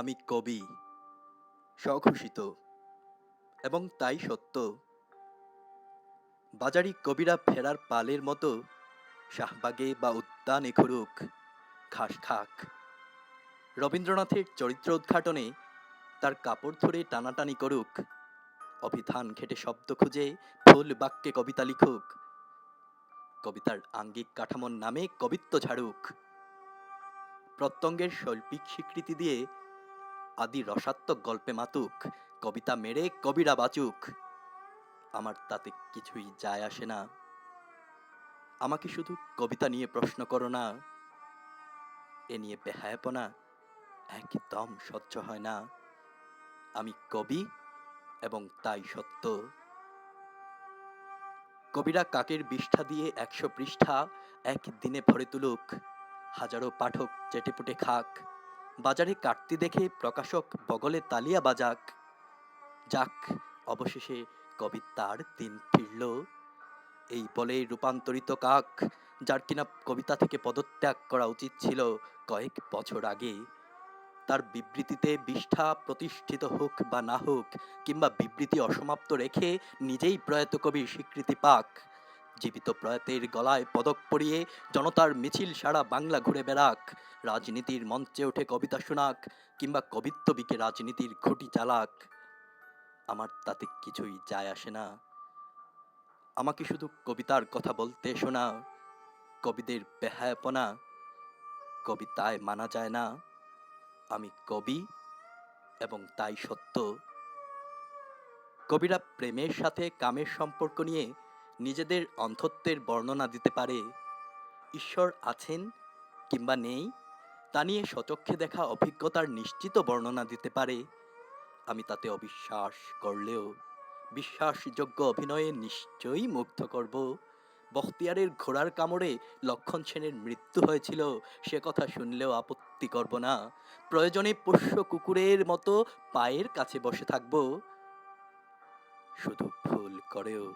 আমি কবি, স্বঘোষিত এবং তাই সত্য। বাজারি কবিরা ফেরার পালের মতো শাহবাগে বা উদ্যানে ঘুরুক খাস খাক। রবীন্দ্রনাথের চরিত্র উদ্ঘাটনে তার কাপড় ধরে টানাটানি করুক, অভিধান ঘেটে শব্দ খুঁজে ফুল বাক্যে কবিতা লিখুক। কবিতার আঙ্গিক কাঠামোর নামে কবিত্ব ঝাড়ুক। প্রত্যঙ্গের শৈল্পিক স্বীকৃতি দিয়ে আদি রসাত্মক গল্পে মাতুক, কবিতা মেরে কবিরা বাঁচুক। আমার তাতে কিছুই যায় আসে না। আমাকে শুধু কবিতা নিয়ে প্রশ্ন করো না। এ নিয়ে বেহায়াপনা একদম সহ্য হয় না। আমি কবি এবং তাই সত্য। কবিরা কাকের বিষ্ঠা দিয়ে একশো পৃষ্ঠা এক দিনে ভরে তুলুক। হাজারো পাঠক চেটেপুটে খাক। বাজারে কাটতি দেখে প্রকাশক বগলে তালিয়া বাজাক। যাক, অবশেষে কবি তার দিন ফিরল। এই বলে রূপান্তরিত কাক, যার কিনা কবিতা থেকে পদত্যাগ করা উচিত ছিল কয়েক বছর আগে। তার বিবৃতিতে বিষ্ঠা প্রতিষ্ঠিত হোক বা না হোক, কিংবা বিবৃতি অসমাপ্ত রেখে নিজেই প্রয়াত কবির স্বীকৃতি পাক। জীবিত প্রয়াতের গলায় পদক পরিয়ে জনতার মিছিল সারা বাংলা ঘুরে বেড়াক। রাজনীতির মঞ্চে ওঠে কবিতা শোনাক কিংবা কবিত্ববিকে রাজনীতির ঘুটি চালাক। আমার তাতে কিছুই যায় আসে না। আমাকে শুধু কবিতার কথা বলতে শোনা, কবিদের বেহায়াপনা কবিতায় মানা যায় না। আমি কবি এবং তাই সত্য। কবিরা প্রেমের সাথে কামের সম্পর্ক নিয়ে নিজেদের অন্ধত্বের বর্ণনা দিতে পারে। ঈশ্বর আছেন কিংবা নেই তা নিয়ে সচক্ষে দেখা অভিজ্ঞতার নিশ্চিত বর্ণনা দিতে পারে। আমি তাতে অবিশ্বাস করলেও বিশ্বাসযোগ্য অভিনয়ে নিশ্চয়ই মুগ্ধ করব। বখতিয়ারের ঘোড়ার কামড়ে লক্ষণ সেনের মৃত্যু হয়েছিল, সে কথা শুনলেও আপত্তি করব না। প্রয়োজনে পোষ্য কুকুরের মতো পায়ের কাছে বসে থাকব। শুধু ভুল করেও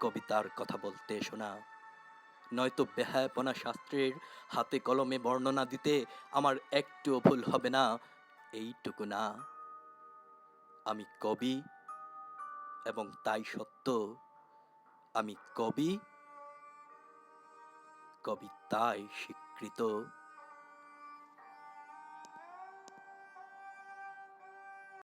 কবিতার কথা বলতে শোনা নয়তো বেহায়াপনা শাস্ত্রের হাতে কলমে বর্ণনা দিতে আমার একটুও ভুল হবে না। এইটুকু না। আমি কবি এবং তাই সত্য। আমি কবি কবি তাই স্বীকৃত।